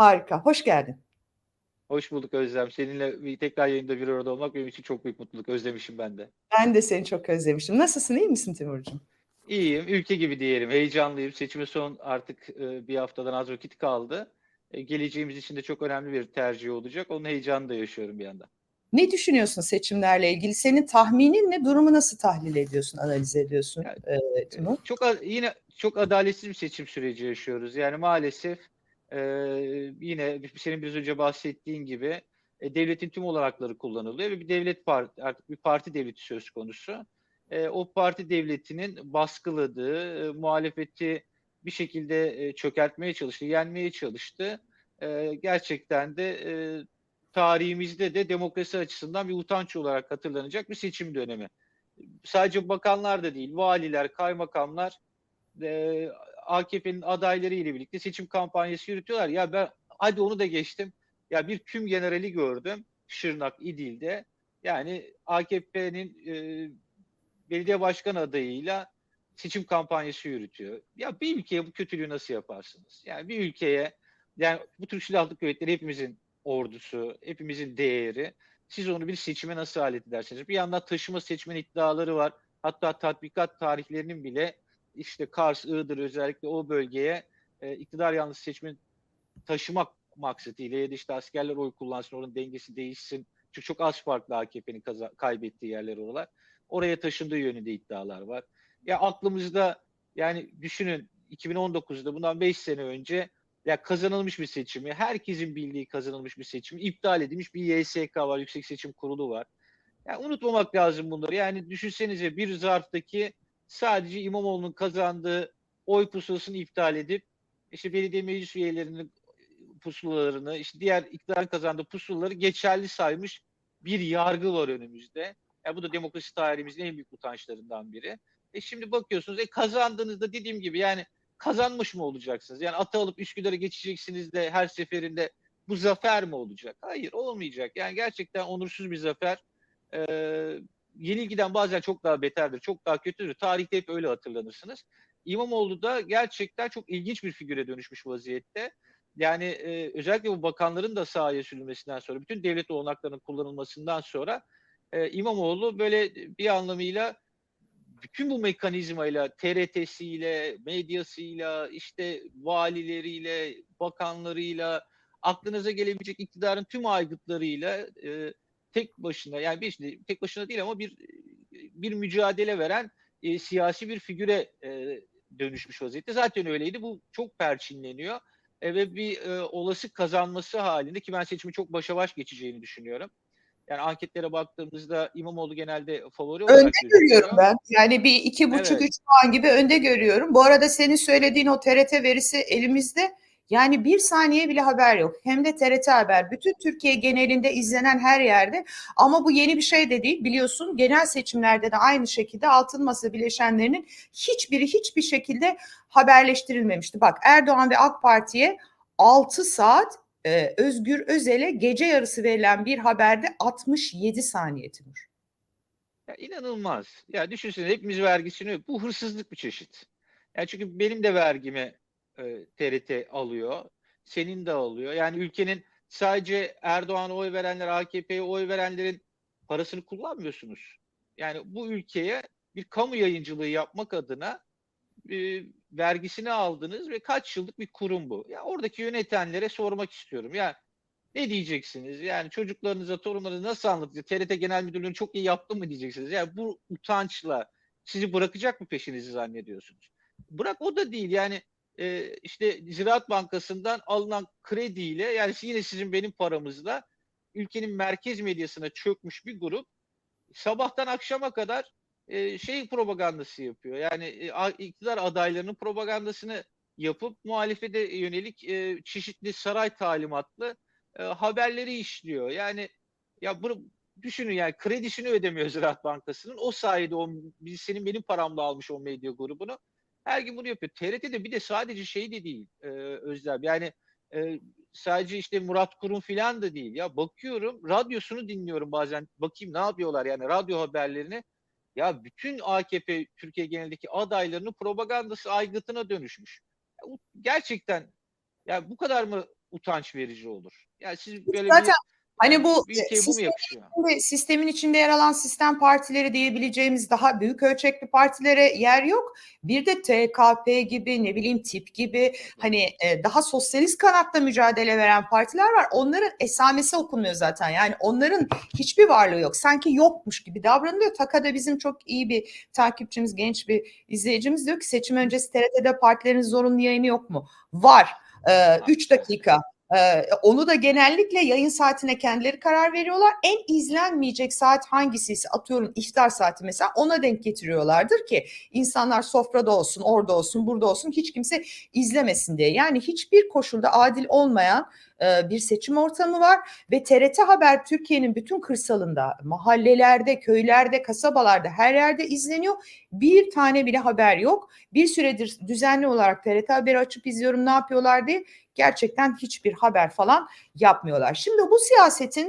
Harika. Hoş geldin. Hoş bulduk Özlem. Seninle bir tekrar yayında bir arada olmak benim için çok büyük mutluluk. Özlemişim ben de. Ben de seni çok özlemişim. Nasılsın? iyi misin Timurcuğum? İyiyim. Ülke gibi diyelim. Heyecanlıyım. Seçime son artık e, bir haftadan az vakit kaldı. E, geleceğimiz için de çok önemli bir tercih olacak. Onun heyecanını da yaşıyorum bir yandan. Ne düşünüyorsun seçimlerle ilgili? Senin tahminin ne? Durumu nasıl tahlil ediyorsun, analiz ediyorsun Yani, e, Timur? Çok a- yine çok adaletsiz bir seçim süreci yaşıyoruz. Yani maalesef e, yine senin biraz önce bahsettiğin gibi e, devletin tüm olanakları kullanılıyor ve bir devlet parti artık bir parti devleti söz konusu. E, o parti devletinin baskıladığı e, muhalefeti bir şekilde e, çökertmeye çalıştı, yenmeye çalıştı. E, gerçekten de e, tarihimizde de demokrasi açısından bir utanç olarak hatırlanacak bir seçim dönemi sadece bakanlar da değil, valiler, kaymakamlar e, AKP'nin adayları ile birlikte seçim kampanyası yürütüyorlar. Ya ben hadi onu da geçtim. Ya bir tüm generali gördüm Şırnak İdil'de. Yani AKP'nin e, belediye başkan adayıyla seçim kampanyası yürütüyor. Ya bir ülkeye bu kötülüğü nasıl yaparsınız? Yani bir ülkeye yani bu Türk Silahlı Kuvvetleri hepimizin ordusu, hepimizin değeri. Siz onu bir seçime nasıl alet edersiniz? Bir yandan taşıma seçmen iddiaları var. Hatta tatbikat tarihlerinin bile işte Kars, Iğdır özellikle o bölgeye e, iktidar yanlısı seçmen taşımak maksatıyla ya da işte askerler oy kullansın, oranın dengesi değişsin. Çünkü çok az farklı AKP'nin kaybettiği yerler oralar. Oraya taşındığı yönünde iddialar var. Ya aklımızda yani düşünün 2019'da bundan 5 sene önce ya kazanılmış bir seçimi, herkesin bildiği kazanılmış bir seçimi, iptal edilmiş bir YSK var, Yüksek Seçim Kurulu var. Yani unutmamak lazım bunları. Yani düşünsenize bir zarftaki sadece İmamoğlu'nun kazandığı oy pusulasını iptal edip işte belediye meclis üyelerinin pusulalarını, işte diğer iktidarın kazandığı pusulaları geçerli saymış bir yargı var önümüzde. Yani bu da demokrasi tarihimizin en büyük utançlarından biri. E şimdi bakıyorsunuz e kazandığınızda dediğim gibi yani kazanmış mı olacaksınız? Yani atı alıp Üsküdar'a geçeceksiniz de her seferinde bu zafer mi olacak? Hayır olmayacak. Yani gerçekten onursuz bir zafer. Ee, yenilgiden bazen çok daha beterdir, çok daha kötüdür. Tarihte hep öyle hatırlanırsınız. İmamoğlu da gerçekten çok ilginç bir figüre dönüşmüş vaziyette. Yani e, özellikle bu bakanların da sahaya sürülmesinden sonra, bütün devlet olanaklarının kullanılmasından sonra e, İmamoğlu böyle bir anlamıyla bütün bu mekanizmayla, TRT'siyle, medyasıyla, işte valileriyle, bakanlarıyla, aklınıza gelebilecek iktidarın tüm aygıtlarıyla e, tek başına, yani bir, tek başına değil ama bir bir mücadele veren e, siyasi bir figüre e, dönüşmüş vaziyette. Zaten öyleydi. Bu çok perçinleniyor. E, ve bir e, olası kazanması halinde ki ben seçimi çok başa baş geçeceğini düşünüyorum. Yani anketlere baktığımızda İmamoğlu genelde favori olarak Önde görüyorum ben. Yani bir iki buçuk Evet. üç puan gibi önde görüyorum. Bu arada senin söylediğin o TRT verisi elimizde. Yani bir saniye bile haber yok. Hem de TRT haber. Bütün Türkiye genelinde izlenen her yerde. Ama bu yeni bir şey de değil. Biliyorsun genel seçimlerde de aynı şekilde altın masa bileşenlerinin hiçbiri hiçbir şekilde haberleştirilmemişti. Bak Erdoğan ve AK Parti'ye 6 saat e, Özgür Özel'e gece yarısı verilen bir haberde 67 saniye Timur. Ya inanılmaz. Ya düşünsene hepimiz vergisini bu hırsızlık bir çeşit. Ya çünkü benim de vergimi e, TRT alıyor. Senin de alıyor. Yani ülkenin sadece Erdoğan'a oy verenler, AKP'ye oy verenlerin parasını kullanmıyorsunuz. Yani bu ülkeye bir kamu yayıncılığı yapmak adına e, vergisini aldınız ve kaç yıllık bir kurum bu. Ya oradaki yönetenlere sormak istiyorum. Ya ne diyeceksiniz? Yani çocuklarınıza, torunlarınıza nasıl anlatacak? TRT Genel Müdürlüğü'nü çok iyi yaptı mı diyeceksiniz? Yani bu utançla sizi bırakacak mı peşinizi zannediyorsunuz? Bırak o da değil. Yani e, işte Ziraat Bankası'ndan alınan krediyle yani yine sizin benim paramızla ülkenin merkez medyasına çökmüş bir grup sabahtan akşama kadar e, şey propagandası yapıyor. Yani e, iktidar adaylarının propagandasını yapıp muhalefete yönelik e, çeşitli saray talimatlı e, haberleri işliyor. Yani ya bunu düşünün yani kredisini ödemiyor Ziraat Bankası'nın. O sayede o senin benim paramla almış o medya grubunu. Her gün bunu yapıyor. TRT'de bir de sadece şey de değil e, Özlem. Yani e, sadece işte Murat Kurum filan da değil. Ya bakıyorum radyosunu dinliyorum bazen. Bakayım ne yapıyorlar yani radyo haberlerini. Ya bütün AKP Türkiye genelindeki adaylarının propagandası aygıtına dönüşmüş. Ya, gerçekten ya bu kadar mı utanç verici olur. Yani siz böyle Zaten bir, Hani bu ülkeye bu mu sistemin yakışıyor? içinde, sistemin içinde yer alan sistem partileri diyebileceğimiz daha büyük ölçekli partilere yer yok. Bir de TKP gibi ne bileyim tip gibi hani e, daha sosyalist kanatta mücadele veren partiler var. Onların esamesi okunmuyor zaten. Yani onların hiçbir varlığı yok. Sanki yokmuş gibi davranılıyor. Taka'da bizim çok iyi bir takipçimiz, genç bir izleyicimiz diyor ki seçim öncesi TRT'de partilerin zorunlu yayını yok mu? Var. 3 dakika. Onu da genellikle yayın saatine kendileri karar veriyorlar. En izlenmeyecek saat hangisiyse atıyorum iftar saati mesela ona denk getiriyorlardır ki insanlar sofrada olsun, orada olsun, burada olsun hiç kimse izlemesin diye. Yani hiçbir koşulda adil olmayan bir seçim ortamı var ve TRT Haber Türkiye'nin bütün kırsalında, mahallelerde, köylerde, kasabalarda her yerde izleniyor. Bir tane bile haber yok. Bir süredir düzenli olarak TRT Haber'i açıp izliyorum ne yapıyorlar diye gerçekten hiçbir haber falan yapmıyorlar. Şimdi bu siyasetin